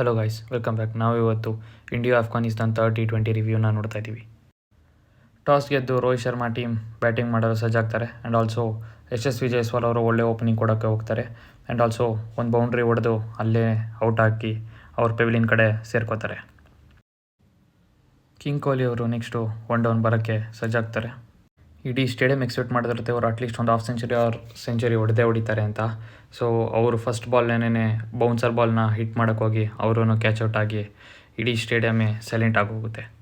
Hello guys welcome back ನಾವು ಇವತ್ತು India Afghanistan third T twenty ರಿವ್ಯೂನ ನೋಡ್ತಾ ಇದ್ದೀವಿ. ಟಾಸ್ ಗೆದ್ದು ರೋಹಿತ್ ಶರ್ಮಾ ಟೀಮ್ ಬ್ಯಾಟಿಂಗ್ ಮಾಡಲು ಸಜ್ಜಾಗ್ತಾರೆ. ಆ್ಯಂಡ್ ಆಲ್ಸೋ ಯಶಸ್ವಿ ಜೈಸ್ವಾಲ್ ಅವರು ಒಳ್ಳೆ ಓಪನಿಂಗ್ ಕೊಡೋಕ್ಕೆ ಹೋಗ್ತಾರೆ. ಆ್ಯಂಡ್ ಆಲ್ಸೋ ಒಂದು ಬೌಂಡ್ರಿ ಹೊಡೆದು ಅಲ್ಲೇ ಔಟ್ ಹಾಕಿ ಅವ್ರ ಪೆವಿಲಿನ್ ಕಡೆ ಸೇರ್ಕೋತಾರೆ. ಕಿಂಗ್ ಕೊಹ್ಲಿ ಅವರು ನೆಕ್ಸ್ಟು ಒನ್ ಡೌನ್ ಬರೋಕ್ಕೆ ಸಜ್ಜಾಗ್ತಾರೆ. ಇಡೀ ಸ್ಟೇಡಿಯಂ ಎಕ್ಸ್ಪೆಕ್ಟ್ ಮಾಡಿದಿರುತ್ತೆ ಅವರು ಅಟ್ಲೀಸ್ಟ್ ಒಂದು ಹಾಫ್ ಸೆಂಚುರಿ ಆರ್ ಸೆಂಚುರಿ ಹೊಡೆದೇ ಹೊಡಿತಾರೆ ಅಂತ. ಸೊ ಅವರು ಫಸ್ಟ್ ಬಾಲ್ನೇ ಬೌನ್ಸರ್ ಬಾಲ್ನ ಹಿಟ್ ಮಾಡೋಕ್ಕೋಗಿ ಅವರೂ ಕ್ಯಾಚ್ ಔಟ್ ಆಗಿ ಇಡೀ ಸ್ಟೇಡಿಯಮ್ಮೇ ಸೈಲೆಂಟ್ ಆಗೋಗುತ್ತೆ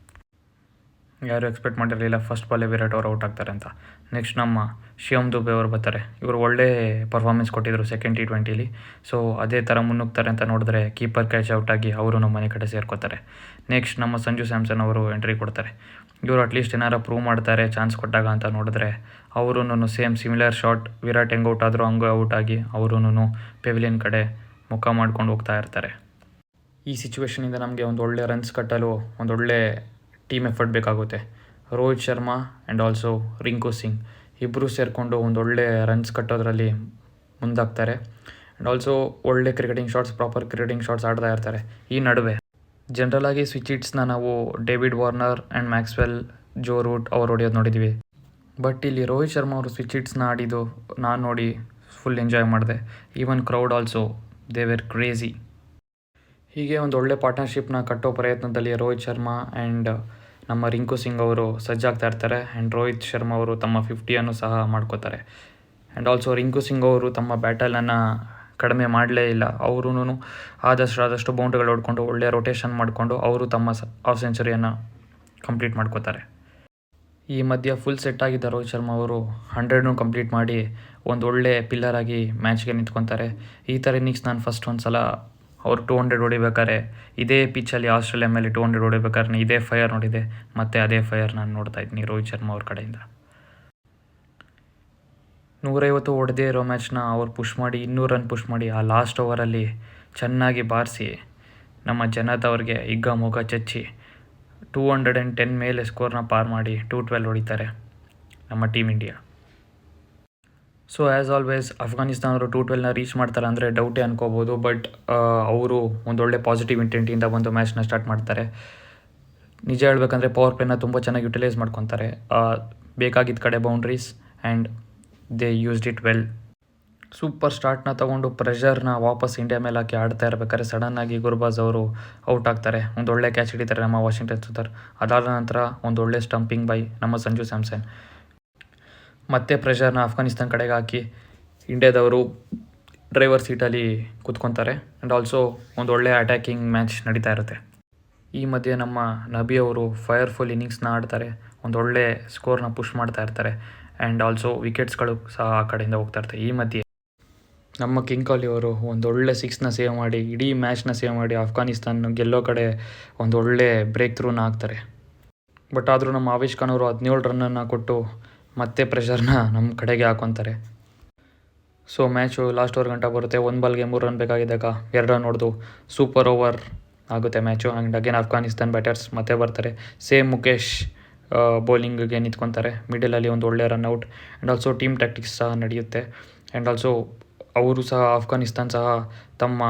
ಯಾರು ಎಕ್ಸ್ಪೆಕ್ಟ್ ಮಾಡಿರಲಿಲ್ಲ ಫಸ್ಟ್ ಬಾಲೇ ವಿರಾಟ್ ಅವರು ಔಟ್ ಆಗ್ತಾರೆ ಅಂತ. ನೆಕ್ಸ್ಟ್ ನಮ್ಮ ಶಿವಮ್ ದುಬೆ ಅವರು ಬರ್ತಾರೆ. ಇವರು ಒಳ್ಳೆ ಪರ್ಫಾರ್ಮೆನ್ಸ್ ಕೊಟ್ಟಿದ್ದರು ಸೆಕೆಂಡ್ ಟಿ ಟ್ವೆಂಟಿಲಿ ಸೊ ಅದೇ ಥರ ಮುನ್ನುಗ್ತಾರೆ ಅಂತ ನೋಡಿದ್ರೆ ಕೀಪರ್ ಕ್ಯಾಚ್ ಔಟ್ ಆಗಿ ಅವರು ನಮ್ಮ ಮನೆ ಕಡೆ ಸೇರ್ಕೋತಾರೆ. ನೆಕ್ಸ್ಟ್ ನಮ್ಮ ಸಂಜು ಸ್ಯಾಮ್ಸನ್ ಅವರು ಎಂಟ್ರಿ ಕೊಡ್ತಾರೆ. ಇವರು ಅಟ್ಲೀಸ್ಟ್ ಏನಾರು ಪ್ರೂವ್ ಮಾಡ್ತಾರೆ ಚಾನ್ಸ್ ಕೊಟ್ಟಾಗ ಅಂತ ನೋಡಿದ್ರೆ ಅವರೂ ಸೇಮ್ ಸಿಮಿಲರ್ ಶಾಟ್ ವಿರಾಟ್ ಹೆಂಗೆ ಔಟ್ ಆದರೂ ಹಂಗೆ ಔಟ್ ಆಗಿ ಅವರೂ ಪೆವಿಲಿಯನ್ ಕಡೆ ಮುಖ ಮಾಡ್ಕೊಂಡು ಹೋಗ್ತಾ ಇರ್ತಾರೆ. ಈ ಸಿಚುವೇಷನಿಂದ ನಮಗೆ ಒಂದು ಒಳ್ಳೆ ರನ್ಸ್ ಕಟ್ಟಲು ಒಂದೊಳ್ಳೆ ಟೀಮ್ ಎಫರ್ಟ್ ಬೇಕಾಗುತ್ತೆ. Rohit Sharma and also Rinku Singh. ಇಬ್ಬರೂ ಸೇರಿಕೊಂಡು ಒಳ್ಳೆ ರನ್ಸ್ ಕಟ್ಟೋದ್ರಲ್ಲಿ ಮುಂದಾಗ್ತಾರೆ. ಆ್ಯಂಡ್ ಆಲ್ಸೋ ಒಳ್ಳೆ cricketing shots proper cricketing shots ಆಡ್ತಾ ಇರ್ತಾರೆ. ಈ ನಡುವೆ ಜನರಲಾಗಿ ಸ್ವಿಚ್ ಇಟ್ಸ್ನ ನಾವು David Warner and Maxwell Joe Root ಅವರು ಹೊಡೆಯೋದು ನೋಡಿದ್ದೀವಿ ಬಟ್ ಇಲ್ಲಿ ರೋಹಿತ್ ಶರ್ಮಾ ಅವರು ಸ್ವಿಚ್ ಇಟ್ಸ್ನ ಆಡಿದ್ದು ನಾನು ನೋಡಿ ಫುಲ್ ಎಂಜಾಯ್ ಮಾಡಿದೆ. Even crowd also they were crazy ಹೀಗೆ ಒಂದು ಒಳ್ಳೆ ಪಾರ್ಟ್ನರ್ಶಿಪ್ನ ಕಟ್ಟೋ ಪ್ರಯತ್ನದಲ್ಲಿ ರೋಹಿತ್ ಶರ್ಮಾ ಆ್ಯಂಡ್ ನಮ್ಮ ರಿಂಕು ಸಿಂಗ್ ಅವರು ಸಜ್ಜಾಗ್ತಾ ಇರ್ತಾರೆ ಆ್ಯಂಡ್ ರೋಹಿತ್ ಶರ್ಮಾ ಅವರು ತಮ್ಮ ಫಿಫ್ಟಿಯನ್ನು ಸಹ ಮಾಡ್ಕೋತಾರೆ. ಆ್ಯಂಡ್ ಆಲ್ಸೋ ರಿಂಕು ಸಿಂಗ್ ಅವರು ತಮ್ಮ ಬ್ಯಾಟಲನ್ನು ಕಡಿಮೆ ಮಾಡಲೇ ಇಲ್ಲ. ಅವರೂ ಆದಷ್ಟು ಆದಷ್ಟು ಬೌಂಡ್ರಿಗಳು ಹೊಡ್ಕೊಂಡು ಒಳ್ಳೆಯ ರೊಟೇಷನ್ ಮಾಡಿಕೊಂಡು ಅವರು ತಮ್ಮ ಹಾಫ್ ಸೆಂಚುರಿಯನ್ನು ಕಂಪ್ಲೀಟ್ ಮಾಡ್ಕೋತಾರೆ. ಈ ಮಧ್ಯೆ ಫುಲ್ ಸೆಟ್ ಆಗಿದ್ದ ರೋಹಿತ್ ಶರ್ಮಾ ಅವರು ಹಂಡ್ರೆಡ್ನು ಕಂಪ್ಲೀಟ್ ಮಾಡಿ ಒಂದು ಒಳ್ಳೆ ಪಿಲ್ಲರ್ ಆಗಿ ಮ್ಯಾಚ್ಗೆ ನಿಂತ್ಕೊತಾರೆ. ಈ ಥರ ಇನ್ನಿಂಗ್ಸ್ ನಾನು ಫಸ್ಟ್ ಒಂದು ಸಲ ಅವ್ರು ಟೂ ಹಂಡ್ರೆಡ್ ಹೊಡಿಬೇಕಾದ್ರೆ ಇದೇ ಪಿಚ್ಚಲ್ಲಿ ಆಸ್ಟ್ರೇಲಿಯಾ ಮೇಲೆ ಟೂ ಹಂಡ್ರೆಡ್ ಹೊಡಿಬೇಕಾದ್ರೆ ಇದೇ ಫೈರ್ ನೋಡಿದೆ. ಮತ್ತು ಅದೇ ಫೈರ್ ನಾನು ನೋಡ್ತಾ ಇದ್ದೀನಿ ರೋಹಿತ್ ಶರ್ಮಾ ಅವ್ರ ಕಡೆಯಿಂದ. ನೂರೈವತ್ತು ಹೊಡೆದೇ ಇರೋ ಮ್ಯಾಚ್ನ ಅವ್ರು ಪುಷ್ ಮಾಡಿ, ಇನ್ನೂರು ರನ್ ಪುಷ್ ಮಾಡಿ, ಆ ಲಾಸ್ಟ್ ಓವರಲ್ಲಿ ಚೆನ್ನಾಗಿ ಬಾರಿಸಿ, ನಮ್ಮ ಜನತ್ ಅವ್ರಿಗೆ ಹಿಗ್ಗ ಮೊಗ ಚಚ್ಚಿ ಟೂ ಹಂಡ್ರೆಡ್ ಆ್ಯಂಡ್ ಟೆನ್ ಮೇಲೆ ಸ್ಕೋರ್ನ ಪಾರ್ ಮಾಡಿ ಟೂ ಟ್ವೆಲ್ ಹೊಡಿತಾರೆ ನಮ್ಮ team India so as always Afghanistan ಅವರು ಟೂ ಟ್ವೆಲ್ನ ರೀಚ್ ಮಾಡ್ತಾರೆ ಅಂದರೆ ಡೌಟೇ ಅನ್ಕೋಬೋದು ಬಟ್ ಅವರು ಒಂದೊಳ್ಳೆ ಪಾಸಿಟಿವ್ ಇಂಟೆಂಟಿಂದ ಒಂದು ಮ್ಯಾಚ್ನ ಸ್ಟಾರ್ಟ್ ಮಾಡ್ತಾರೆ. ನಿಜ ಹೇಳಬೇಕಂದ್ರೆ ಪವರ್ ಪ್ಲೇನ ತುಂಬ ಚೆನ್ನಾಗಿ ಯುಟಿಲೈಸ್ ಮಾಡ್ಕೊತಾರೆ. ಬೇಕಾಗಿದ್ದ ಕಡೆ boundaries and they used it well super ಸ್ಟಾರ್ಟ್ನ ತೊಗೊಂಡು ಪ್ರೆಷರ್ನ ವಾಪಸ್ ಇಂಡಿಯಾ ಮೇಲೆ ಹಾಕಿ ಆಡ್ತಾ ಇರಬೇಕಾದ್ರೆ ಸಡನ್ನಾಗಿ ಗುರ್ಬಾಜ್ ಅವರು ಔಟ್ ಆಗ್ತಾರೆ. ಒಂದು ಕ್ಯಾಚ್ ಹಿಡಿತಾರೆ ನಮ್ಮ ವಾಷಿಂಗ್ಟನ್ ಸುಂದರ್ ಅದಾದ ನಂತರ ಒಂದೊಳ್ಳೆ ಸ್ಟಂಪಿಂಗ್ ಬೈ ನಮ್ಮ ಸಂಜು ಸ್ಯಾಮ್ಸನ್. ಮತ್ತೆ ಪ್ರೆಷರ್ನ ಆಫ್ಘಾನಿಸ್ತಾನ್ ಕಡೆಗೆ ಹಾಕಿ ಇಂಡಿಯಾದವರು ಡ್ರೈವರ್ ಸೀಟಲ್ಲಿ ಕೂತ್ಕೊತಾರೆ ಆ್ಯಂಡ್ ಆಲ್ಸೋ ಒಂದು ಒಳ್ಳೆಯ ಅಟ್ಯಾಕಿಂಗ್ ಮ್ಯಾಚ್ ನಡೀತಾ ಇರುತ್ತೆ. ಈ ಮಧ್ಯೆ ನಮ್ಮ ನಬಿ ಅವರು ಫೈರ್ಫುಲ್ ಇನ್ನಿಂಗ್ಸ್ನ ಆಡ್ತಾರೆ, ಒಂದು ಒಳ್ಳೆ ಸ್ಕೋರ್ನ ಪುಷ್ ಮಾಡ್ತಾ ಇರ್ತಾರೆ ಆ್ಯಂಡ್ ಆಲ್ಸೋ ವಿಕೆಟ್ಸ್ಗಳು ಸಹ ಆ ಕಡೆಯಿಂದ ಹೋಗ್ತಾ ಇರ್ತವೆ ಈ ಮಧ್ಯೆ ನಮ್ಮ ಕಿಂಗ್ ಕೊಹ್ಲಿ ಅವರು ಒಂದು ಒಳ್ಳೆ ಸಿಕ್ಸ್ನ ಸೇವ್ ಮಾಡಿ, ಇಡೀ ಮ್ಯಾಚ್ನ ಸೇವ್ ಮಾಡಿ ಆಫ್ಘಾನಿಸ್ತಾನ್ ಗೆಲ್ಲೋ ಕಡೆ ಒಂದು ಒಳ್ಳೆ ಬ್ರೇಕ್ ಥ್ರೂನ ಹಾಕ್ತಾರೆ. ಬಟ್ ಆದರೂ ನಮ್ಮ ಆವೇಶ್ ಖಾನ್ ಅವರು ಹದಿನೇಳು ರನ್ನನ್ನು ಕೊಟ್ಟು ಮತ್ತೆ ಪ್ರೆಷರ್ನ ನಮ್ಮ ಕಡೆಗೆ ಹಾಕೊತಾರೆ. ಸೊ ಮ್ಯಾಚು ಲಾಸ್ಟ್ ಓವರ್ ಗಂಟೆ ಬರುತ್ತೆ. ಒಂದು ಬಾಲ್ಗೆ ಮೂರು ರನ್ ಬೇಕಾಗಿದ್ದಾಗ ಎರಡು ರನ್ ಹೊಡೆದು ಸೂಪರ್ ಓವರ್ ಆಗುತ್ತೆ match and again Afghanistan batters ಮತ್ತೆ ಬರ್ತಾರೆ. ಸೇಮ್ ಮುಖೇಶ್ ಬೌಲಿಂಗ್ಗೆ ನಿಂತ್ಕೊತಾರೆ. ಮಿಡಲಲ್ಲಿ ಒಂದು ಒಳ್ಳೆ run out and also team tactics ಸಹ ನಡೆಯುತ್ತೆ. ಆ್ಯಂಡ್ ಆಲ್ಸೋ ಅವರು ಸಹ ಆಫ್ಘಾನಿಸ್ತಾನ್ ಸಹ ತಮ್ಮ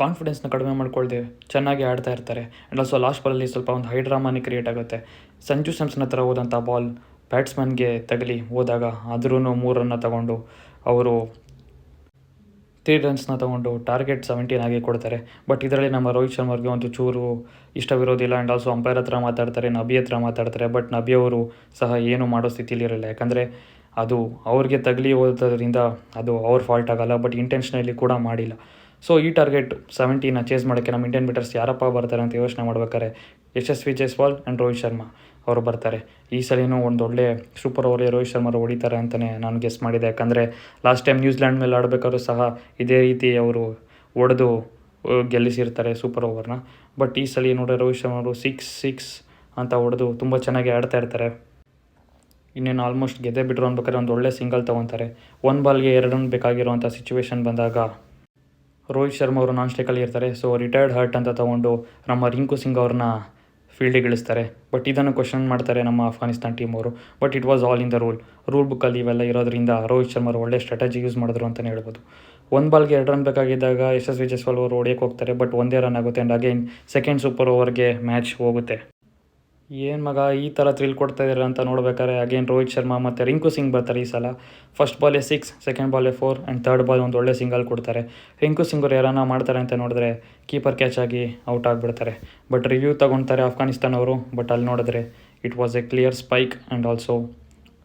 ಕಾನ್ಫಿಡೆನ್ಸ್ನ ಕಡಿಮೆ ಮಾಡ್ಕೊಳ್ದೆ ಚೆನ್ನಾಗಿ ಆಡ್ತಾ ಇರ್ತಾರೆ. ಆ್ಯಂಡ್ ಆಲ್ಸೋ ಲಾಸ್ಟ್ ಬಾಲಲ್ಲಿ ಸ್ವಲ್ಪ ಒಂದು ಹೈ ಡ್ರಾಮಾನೇ ಕ್ರಿಯೇಟ್ ಆಗುತ್ತೆ. ಸಂಜು ಸ್ಯಾಮ್ಸನ್ ಹತ್ರ ಹೋದಂಥ ಬಾಲ್ ಬ್ಯಾಟ್ಸ್ಮನ್ಗೆ ತಗಲಿ ಹೋದಾಗ ಆದ್ರೂ ಮೂರನ್ನು ತಗೊಂಡು ಅವರು ತ್ರೀ ರನ್ಸ್ನ ತಗೊಂಡು ಟಾರ್ಗೆಟ್ ಸೆವೆಂಟೀನ್ ಆಗಿ ಕೊಡ್ತಾರೆ. ಬಟ್ ಇದರಲ್ಲಿ ನಮ್ಮ ರೋಹಿತ್ ಶರ್ಮಾರ್ಗೆ ಒಂದು ಚೂರು ಇಷ್ಟವಿರೋದಿಲ್ಲ ಆ್ಯಂಡ್ ಆಲ್ಸೋ ಅಂಪೈರ್ ಹತ್ರ ಮಾತಾಡ್ತಾರೆ, ನಬಿ ಹತ್ರ ಮಾತಾಡ್ತಾರೆ. ಬಟ್ ನಬಿ ಅವರು ಸಹ ಏನು ಮಾಡೋ ಸ್ಥಿತಿಯಲ್ಲಿ ಇರಲ್ಲ ಯಾಕಂದರೆ ಅದು ಅವ್ರಿಗೆ ತಗಲಿ ಹೋದ್ರಿಂದ ಅದು ಅವ್ರ ಫಾಲ್ಟ್ ಆಗಲ್ಲ ಬಟ್ ಇಂಟೆನ್ಷನಲ್ಲಿ ಕೂಡ ಮಾಡಿಲ್ಲ. ಸೊ ಈ ಟಾರ್ಗೆಟ್ ಸೆವೆಂಟೀನ ಚೇಸ್ ಮಾಡೋಕ್ಕೆ ನಮ್ಮ ಇಂಡಿಯನ್ ಬಿಟರ್ಸ್ ಯಾರಪ್ಪ ಬರ್ತಾರೆ ಅಂತ ಯೋಚನೆ ಮಾಡ್ಬೇಕಾದ್ರೆ ಯಶಸ್ವಿ ಜೈಸ್ವಾಲ್ ಆ್ಯಂಡ್ ರೋಹಿತ್ ಶರ್ಮಾ. ಅವರು ಬರ್ತಾರೆ. ಈ ಸಲಿನೂ ಒಂದು ಒಳ್ಳೆ ಸೂಪರ್ ಓವರ್ ರೋಹಿತ್ ಶರ್ಮಾರು ಹೊಡಿತಾರೆ ಅಂತಲೇ ನಾನು ಗೆಸ್ ಮಾಡಿದೆ. ಯಾಕಂದರೆ ಲಾಸ್ಟ್ ಟೈಮ್ ನ್ಯೂಜಿಲ್ಯಾಂಡ್ ಮೇಲೆ ಆಡಬೇಕಾದ್ರೂ ಸಹ ಇದೇ ರೀತಿ ಅವರು ಒಡೆದು ಗೆಲ್ಲಿಸಿರ್ತಾರೆ ಸೂಪರ್ ಓವರ್ನ ಬಟ್ ಈ ಸಲ ನೋಡಿದ್ರೆ ರೋಹಿತ್ ಶರ್ಮಾರು ಸಿಕ್ಸ್ ಸಿಕ್ಸ್ ಅಂತ ಹೊಡೆದು ತುಂಬ ಚೆನ್ನಾಗಿ ಆಡ್ತಾ ಇರ್ತಾರೆ. ಇನ್ನೇನು ಆಲ್ಮೋಸ್ಟ್ ಗೆದ್ದೆ ಬಿಟ್ಟರು ಅನ್ಬೇಕಾದ್ರೆ ಒಂದು ಒಳ್ಳೆ ಸಿಂಗಲ್ ತೊಗೊತಾರೆ. ಒನ್ ಬಾಲ್ಗೆ ಎರಡು ರನ್ ಬೇಕಾಗಿರುವಂಥ ಸಿಚುವೇಶನ್ ಬಂದಾಗ ರೋಹಿತ್ ಶರ್ಮಾ ಅವರು ನಾನ್ ಸ್ಟೇಕಲ್ಲಿ ಇರ್ತಾರೆ. ಸೊ ರಿಟೈರ್ಡ್ ಹರ್ಟ್ ಅಂತ ತೊಗೊಂಡು ನಮ್ಮ ರಿಂಕು ಸಿಂಗ್ ಅವ್ರನ್ನ ಫೀಲ್ಡಿಗೆ ಇಳಿಸ್ತಾರೆ. ಬಟ್ ಇದನ್ನು ಕ್ವಶನ್ ಮಾಡ್ತಾರೆ ನಮ್ಮ ಅಫ್ಘಾನಿಸ್ತಾನ್ ಟೀಮ್ ಅವರು. But it was all in the rule rule ಬುಕ್ಕಲ್ಲಿ ಇವೆಲ್ಲ ಇರೋದ್ರಿಂದ ರೋಹಿತ್ ಶರ್ಮಾ ಅವರು ಒಳ್ಳೆ ಸ್ಟ್ರಾಟಜಿ ಯೂಸ್ ಮಾಡಿದ್ರು ಅಂತಲೇ ಹೇಳ್ಬೋದು. ಒಂದು ಬಾಲ್ಗೆ ಎರಡು ರನ್ ಬೇಕಾಗಿದ್ದಾಗ ಯಶಸ್ವಿ ಜೈಸ್ವಾಲ್ ಅವರು ಹೊಡಿಯೋಕ್ಕೆ ಹೋಗ್ತಾರೆ. ಬಟ್ ಒಂದೇ ರನ್ ಆಗುತ್ತೆ. ಆ್ಯಂಡ್ ಅಗೈನ್ ಸೆಕೆಂಡ್ ಸೂಪರ್ ಓವರ್ಗೆ ಮ್ಯಾಚ್ ಹೋಗುತ್ತೆ. ಏನು ಮಗ ಈ ಥರ ಥ್ರಿಲ್ ಕೊಡ್ತಾ ಇದ್ದಾರೆ ಅಂತ ನೋಡ್ಬೇಕಾದ್ರೆ ಅಗೇನ್ ರೋಹಿತ್ ಶರ್ಮಾ ಮತ್ತು ರಿಂಕು ಸಿಂಗ್ ಬರ್ತಾರೆ ಈ ಸಲ. ಫಸ್ಟ್ ಬಾಲೇ ಸಿಕ್ಸ್ ಸೆಕೆಂಡ್ ಬಾಲೇ ಫೋರ್ ಆ್ಯಂಡ್ ಥರ್ಡ್ ಬಾಲ್ ಒಂದು ಒಳ್ಳೆ ಸಿಂಗಲ್ ಕೊಡ್ತಾರೆ. ರಿಂಕು ಸಿಂಗ್ ಅವ್ರು ಯಾರನ್ನ ಮಾಡ್ತಾರೆ ಅಂತ ನೋಡಿದ್ರೆ ಕೀಪರ್ ಕ್ಯಾಚ್ ಆಗಿ ಔಟ್ ಆಗಿಬಿಡ್ತಾರೆ. ಬಟ್ ರಿವ್ಯೂ ತಗೊತಾರೆ ಅಫ್ಘಾನಿಸ್ತಾನ್ ಅವರು ಬಟ್ ಅಲ್ಲಿ ನೋಡಿದ್ರೆ it was a clear spike and also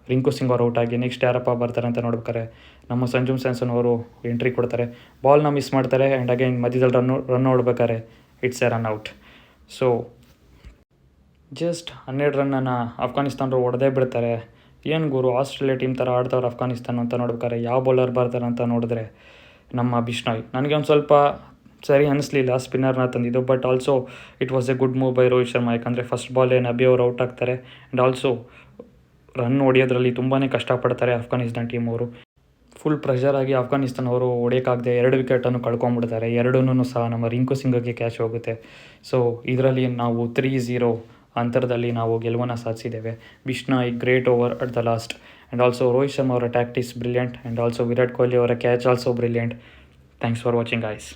Rinku Singh ಅವ್ರು ಔಟ್ ಆಗಿ ನೆಕ್ಸ್ಟ್ ಯಾರಪ್ಪ ಬರ್ತಾರೆ ಅಂತ ನೋಡ್ಬೇಕಾರೆ ನಮ್ಮ ಸಂಜುಮ್ ಸ್ಯಾಮ್ಸನ್ ಅವರು ಎಂಟ್ರಿ ಕೊಡ್ತಾರೆ. ಬಾಲ್ನ ಮಿಸ್ ಮಾಡ್ತಾರೆ ಆ್ಯಂಡ್ ಅಗೈನ್ ಮಧ್ಯದಲ್ಲಿ run run ಹೊಡ್ಬೇಕಾರೆ it's a run out so just ಹನ್ನೆರಡು ರನ್ನನ್ನು ಅಫ್ಘಾನಿಸ್ತಾನರು ಹೊಡೆದೇ ಬಿಡ್ತಾರೆ. ಏನು ಗುರು, ಆಸ್ಟ್ರೇಲಿಯಾ ಟೀಮ್ ಥರ ಆಡ್ತಾರೆ ಅಫ್ಘಾನಿಸ್ತಾನ ಅಂತ ನೋಡ್ಬೇಕಾರೆ ಯಾವ ಬೌಲರ್ ಬರ್ತಾರೆ ಅಂತ ನೋಡಿದ್ರೆ ನಮ್ಮ ಬಿಷ್ಣಾಯ್ ನನಗೆ ಒಂದು ಸ್ವಲ್ಪ ಸರಿ ಅನ್ನಿಸ್ಲಿಲ್ಲ ಸ್ಪಿನ್ನರ್ನ ತಂದಿದ್ದು but also it was a good move by Rohit Sharma. ಯಾಕಂದರೆ ಫಸ್ಟ್ ಬಾಲೇ ನಬಿ ಅವರು ಔಟ್ ಆಗ್ತಾರೆ. ಆ್ಯಂಡ್ ಆಲ್ಸೋ ರನ್ ಹೊಡಿಯೋದ್ರಲ್ಲಿ ತುಂಬಾ ಕಷ್ಟಪಡ್ತಾರೆ ಅಫ್ಘಾನಿಸ್ತಾನ್ ಟೀಮ್ ಅವರು. ಫುಲ್ ಪ್ರೆಷರ್ ಆಗಿ ಅಫ್ಘಾನಿಸ್ತಾನ ಅವರು ಹೊಡೆಯೋಕ್ಕಾಗದೆ ಎರಡು ವಿಕೆಟನ್ನು ಕಳ್ಕೊಂಡ್ಬಿಡ್ತಾರೆ ಎರಡೂ ಸಹ ನಮ್ಮ ರಿಂಕು ಸಿಂಗಕ್ಕೆ ಕ್ಯಾಚ್ ಹೋಗುತ್ತೆ. ಸೊ ಇದರಲ್ಲಿ ನಾವು ತ್ರೀ ಝೀರೋ ಅಂತರದಲ್ಲಿ ನಾವು ಗೆಲುವನ್ನು ಸಾಧಿಸಿದ್ದೇವೆ. A great over at the last and also Rohit Sharma ಅವರ tactics brilliant and also Virat Kohli ಅವರ catch also brilliant thanks for watching ice